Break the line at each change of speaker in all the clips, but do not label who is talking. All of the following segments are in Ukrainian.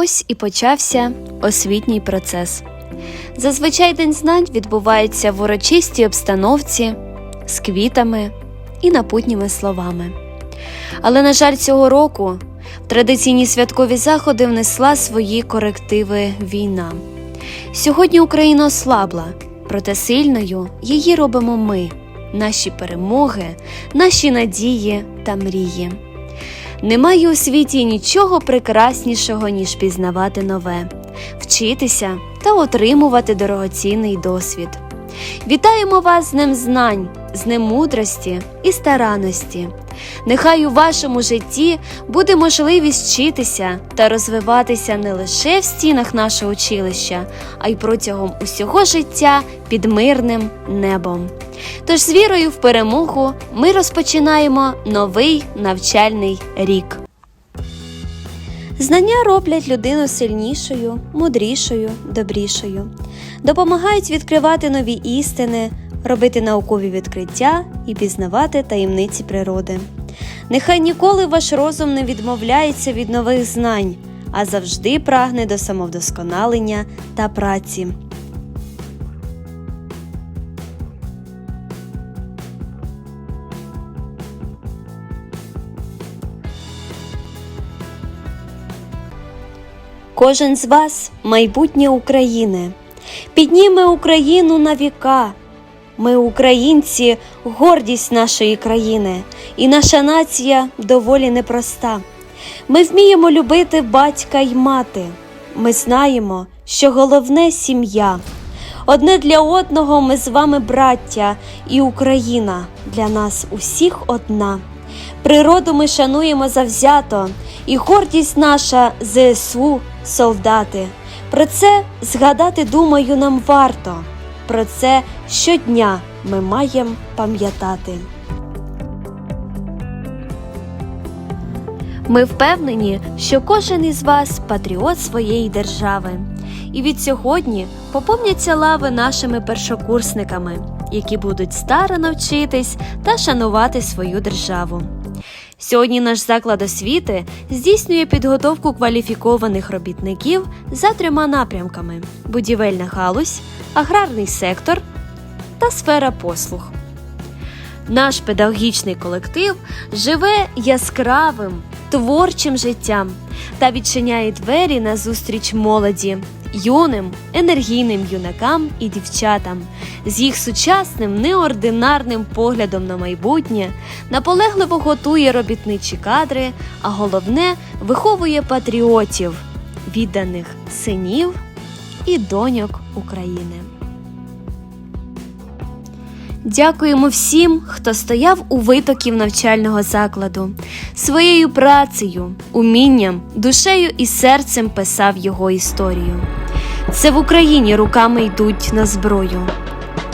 Ось і почався освітній процес. Зазвичай День знань відбувається в урочистій обстановці з квітами і напутніми словами. Але, на жаль, цього року в традиційні святкові заходи внесла свої корективи війна. Сьогодні Україна ослабла, проте сильною її робимо ми, наші перемоги, наші надії та мрії. Немає у світі нічого прекраснішого, ніж пізнавати нове, вчитися та отримувати дорогоцінний досвід. Вітаємо вас з Днем знань, з Днем мудрості і старанності. Нехай у вашому житті буде можливість вчитися та розвиватися не лише в стінах нашого училища, а й протягом усього життя під мирним небом. Тож з вірою в перемогу ми розпочинаємо новий навчальний рік. Знання роблять людину сильнішою, мудрішою, добрішою, допомагають відкривати нові істини, робити наукові відкриття і пізнавати таємниці природи. Нехай ніколи ваш розум не відмовляється від нових знань, а завжди прагне до самовдосконалення та праці. Кожен з вас майбутнє України, підніме Україну на віка. Ми, українці, гордість нашої країни, і наша нація доволі непроста. Ми вміємо любити батька й мати. Ми знаємо, що головне сім'я. Одне для одного ми з вами браття, і Україна для нас усіх одна. Природу ми шануємо завзято, і гордість наша ЗСУ солдати. Про це згадати, думаю, нам варто. Про це щодня ми маємо пам'ятати. Ми впевнені, що кожен із вас патріот своєї держави. І від сьогодні поповняться лави нашими першокурсниками, які будуть старано вчитись та шанувати свою державу. Сьогодні наш заклад освіти здійснює підготовку кваліфікованих робітників за трьома напрямками: будівельна галузь, аграрний сектор та сфера послуг. Наш педагогічний колектив живе яскравим, творчим життям та відчиняє двері назустріч молоді, юним, енергійним юнакам і дівчатам з їх сучасним неординарним поглядом на майбутнє, наполегливо готує робітничі кадри, а головне виховує патріотів, відданих синів і доньок України. Дякуємо всім, хто стояв у витоків навчального закладу, своєю працею, умінням, душею і серцем писав його історію. Це в Україні руками йдуть на зброю.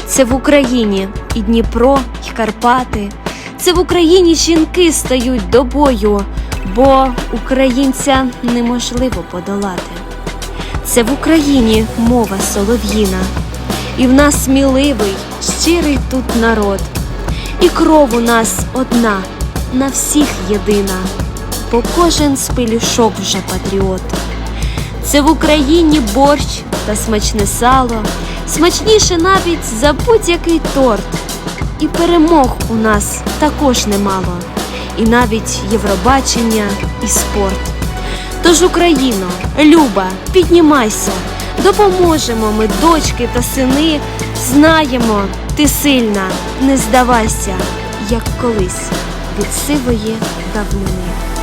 Це в Україні і Дніпро, і Карпати. Це в Україні жінки стають до бою, бо українця неможливо подолати. Це в Україні мова солов'їна, і в нас сміливий, щирий тут народ, і кров у нас одна, на всіх єдина, бо кожен з вже патріот. Це в Україні борщ та смачне сало, смачніше навіть за будь-який торт. І перемог у нас також немало, і навіть Євробачення і спорт. Тож, Україно, Люба, піднімайся, допоможемо ми, дочки та сини, знаємо, ти сильна, не здавайся, як колись від сивої давнини.